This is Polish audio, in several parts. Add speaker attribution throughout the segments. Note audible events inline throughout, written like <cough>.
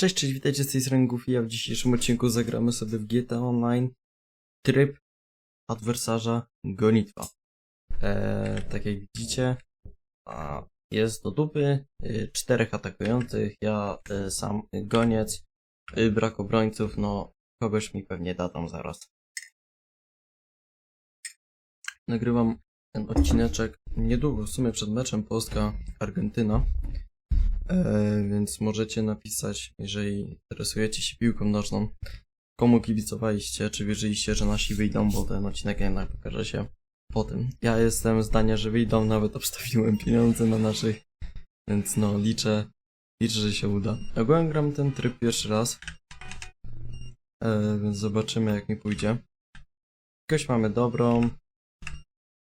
Speaker 1: Cześć, cześć, witajcie z tej strony Goofy, a w dzisiejszym odcinku zagramy sobie w GTA Online tryb adwersarza gonitwa. Eee, tak jak widzicie, a jest do dupy, y, czterech atakujących, ja y, sam goniec, y, brak obrońców, no kogoś mi pewnie da tam zaraz. Nagrywam ten odcineczek niedługo, w sumie przed meczem Polska-Argentyna. E, więc możecie napisać, jeżeli interesujecie się piłką nożną, komu kibicowaliście, czy wierzyliście, że nasi wyjdą, bo ten odcinek jednak pokaże się po tym. Ja jestem zdania, że wyjdą, nawet obstawiłem pieniądze na naszych, więc no liczę, liczę, że się uda. Ogólnie gram ten tryb pierwszy raz, e, więc zobaczymy jak mi pójdzie. Jakoś mamy dobrą,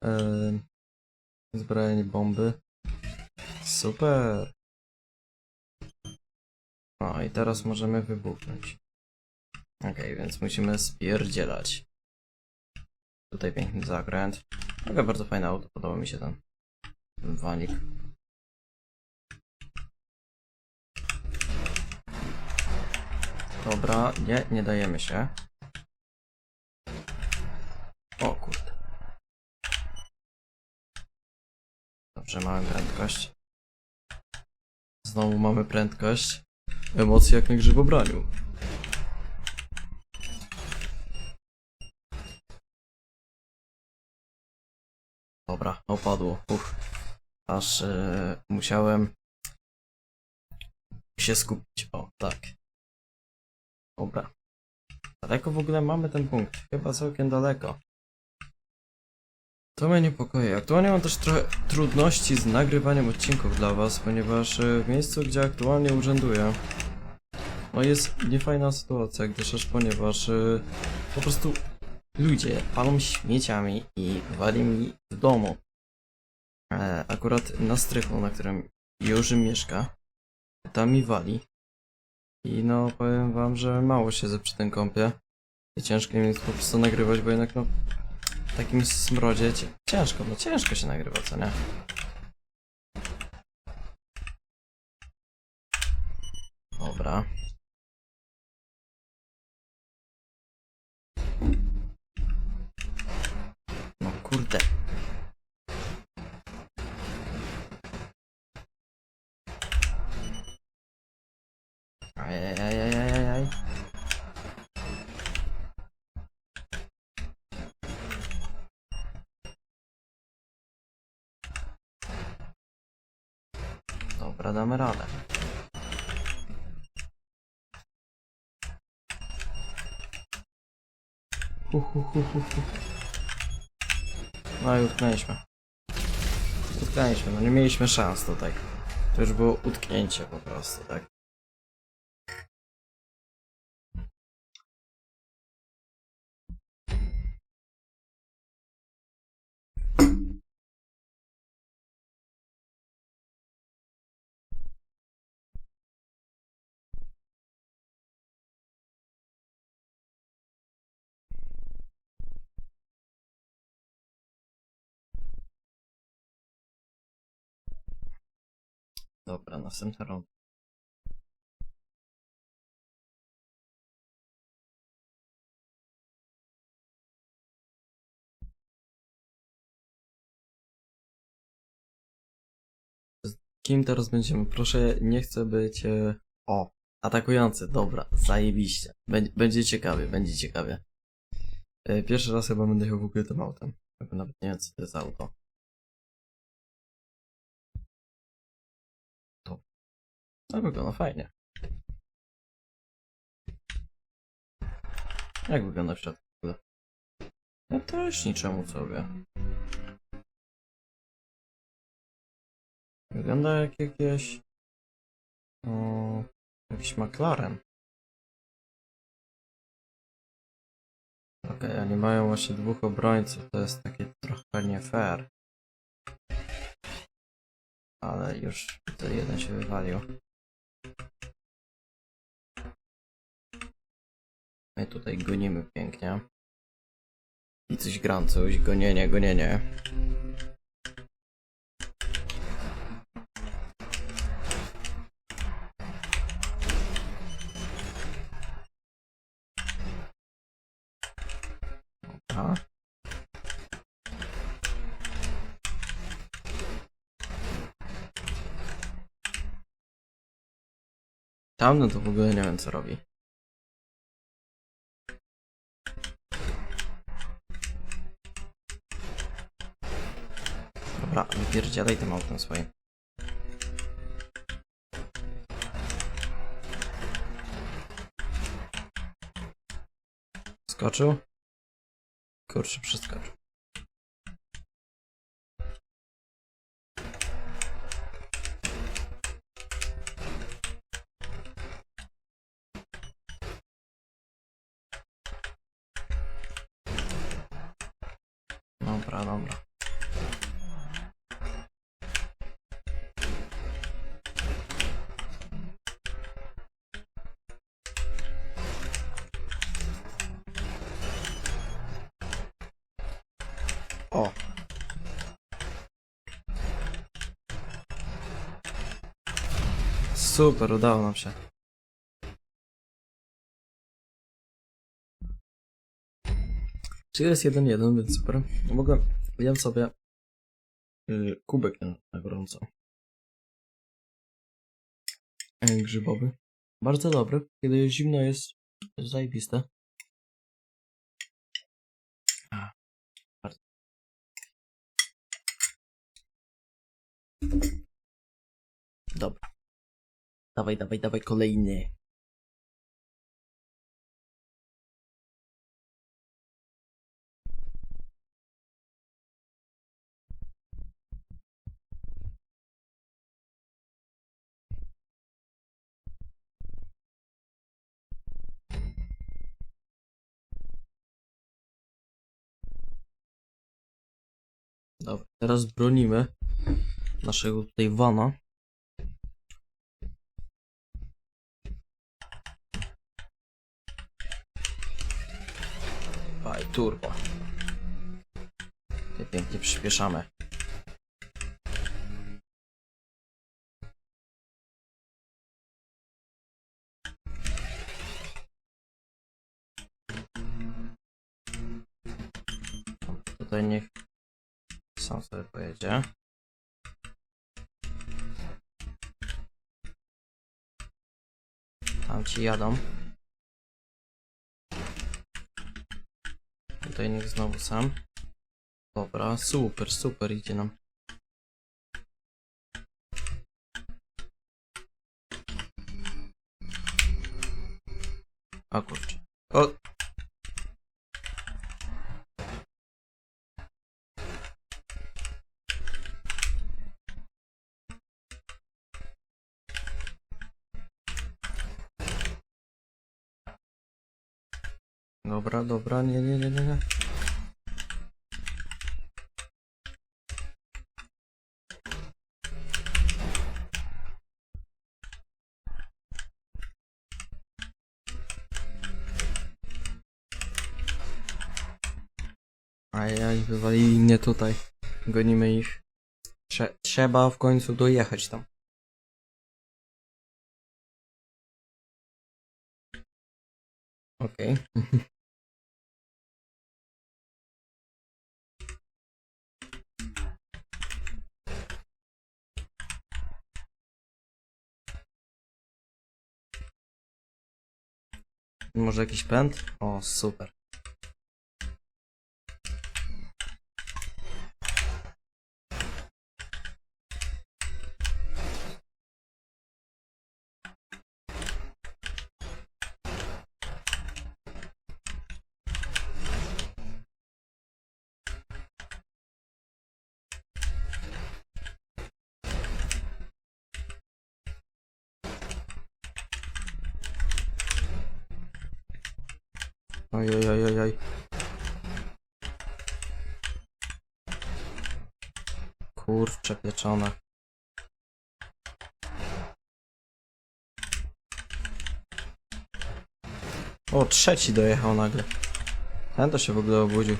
Speaker 1: e, zbrojenie bomby. Super. No i teraz możemy wybuchnąć. Okej, więc musimy spierdzielać. Tutaj piękny zakręt. Taka bardzo fajne auto, podoba mi się ten, ten wanik. Dobra, nie, nie dajemy się. O kurde. Dobrze, mamy prędkość. Znowu mamy prędkość. Emocje jak na grzybobraniu. Dobra, opadło. Uff. Aż e, musiałem się skupić. O, tak. Dobra. Daleko w ogóle mamy ten punkt? Chyba całkiem daleko. To mnie niepokoi. Aktualnie mam też trochę trudności z nagrywaniem odcinków dla was, ponieważ e, w miejscu, gdzie aktualnie urzęduję, no jest niefajna sytuacja, gdyż aż ponieważ y, po prostu ludzie palą śmieciami i wali mi w domu. E, akurat na strychu, na którym Jorzy mieszka, tam mi wali. I no powiem wam, że mało siedzę przy tym kąpie. I ciężko mi jest po prostu nagrywać, bo jednak no takim smrodzie ciężko, no ciężko się nagrywa, co nie? Dobra. No kurde. Ajajajajajaj. Dobra, damy radę. Hu, hu, hu, hu, hu. No i utknęliśmy. Utknęliśmy, no nie mieliśmy szans tutaj. To już było utknięcie po prostu, tak? Dobra, następna runda. Z Kim teraz będziemy? Proszę, nie chcę być... e, O, atakujący, dobra, zajebiście. Będzie, ciekawie, będzie ciekawie. E, Pierwszy raz chyba będę jechał w ogóle tym autem. Chyba Nawet nie wiem, co to jest auto. No wygląda fajnie. Jak wygląda w ogóle? No też niczemu sobie. Wygląda jak jakieś... O, jakiś McLaren. Okej, oni mają właśnie dwóch obrońców, to jest takie trochę nie fair. Ale już tutaj jeden się wywalił. My tutaj gonimy pięknie. I coś gram, coś. Gonienie, gonienie. Aha. Tam no to w ogóle nie wiem co robi. Dobra, wypierdzielaj tym autem swoim. Skoczył? Kurczę, przeskoczył. O! Super, udało nam się. Czy jest 1-1, więc super. Mogę, jem sobie y, kubek na, na gorąco. Y, grzybowy. Bardzo dobry. Kiedy zimno jest zajebiste. Dobra. Dawaj, dawaj, dawaj kolejny. Dobra, teraz bronimy naszego tutaj wana. Aj, turbo. Tutaj pięknie przyspieszamy. Tutaj niech sam sobie pojedzie. Tam ci jadą. Tutaj niech znowu sam. Dobra, super, super, idzie nam. A kurczę. O! Dobra, dobra, nie, nie, nie, nie, nie. Ajaj, wywalili mnie tutaj. Gonimy ich. Trze trzeba w końcu dojechać tam. Okej. <laughs> Może jakiś pęd? O, super. Oj, oj, oj, oj, oj. Kurcze pieczone. O, trzeci dojechał nagle. Ten to się w ogóle obudził.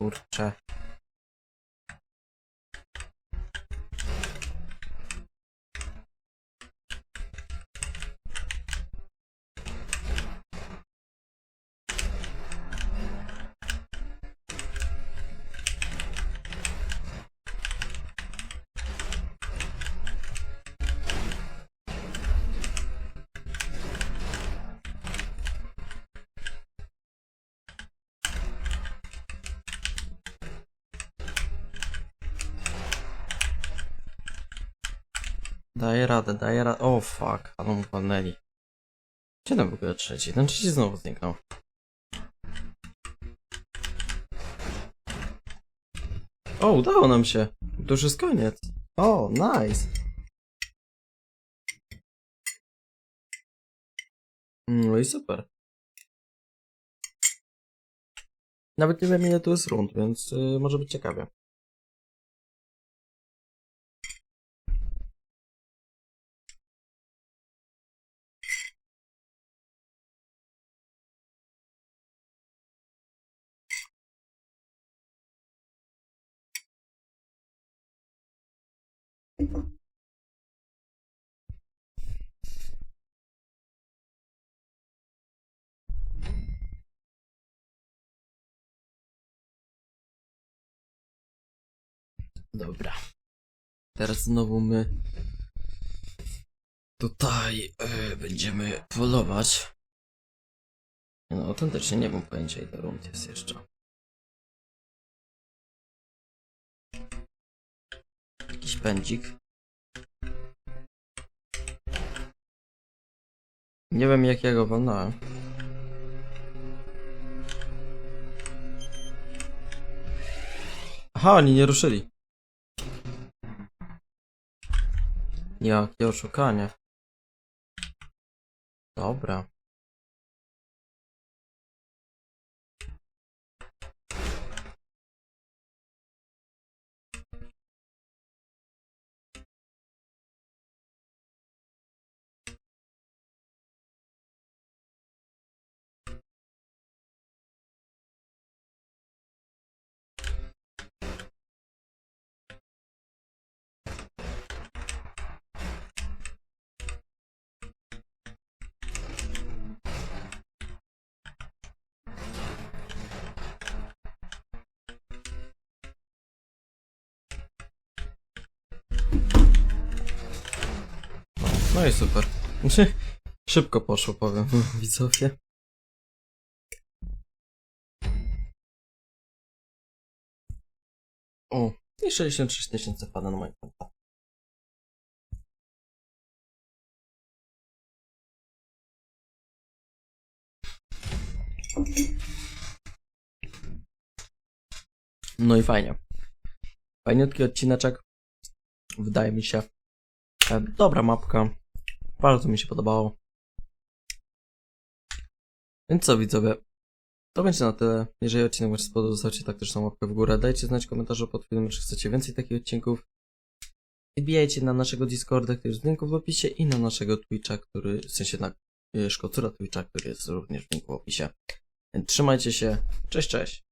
Speaker 1: Kurcze. Daję radę, daję radę. O fuck, ale mu walnęli. Gdzie tam w ogóle trzeci? Ten trzeci znowu zniknął. O, udało nam się. To już jest koniec. O, nice. No i super. Nawet nie wiem ile tu jest rund, więc y, może być ciekawie. Dobra. Teraz znowu my tutaj e, będziemy polować. No, autentycznie nie mam pojęcia ile rund jest jeszcze. Jakiś pędzik. Nie wiem jakiego walnąłem. Aha, oni nie ruszyli. Jakie oszukanie. Dobra. No i super. Szybko poszło, powiem <laughs> widzowie. O, i 66 tysięcy pada na moje konto. No i fajnie. Fajniutki odcineczek. Wydaje mi się. E, Dobra mapka. Bardzo mi się podobało. Więc co widzowie? To będzie na tyle. Jeżeli odcinek Wam się spodobał, zostawcie taktyczną łapkę w górę. Dajcie znać w komentarzu pod filmem, czy chcecie więcej takich odcinków. Wbijajcie na naszego Discorda, który jest w linku w opisie i na naszego Twitcha, który, w sensie na y, szkocura Twitcha, który jest również w linku w opisie. Trzymajcie się. Cześć, cześć.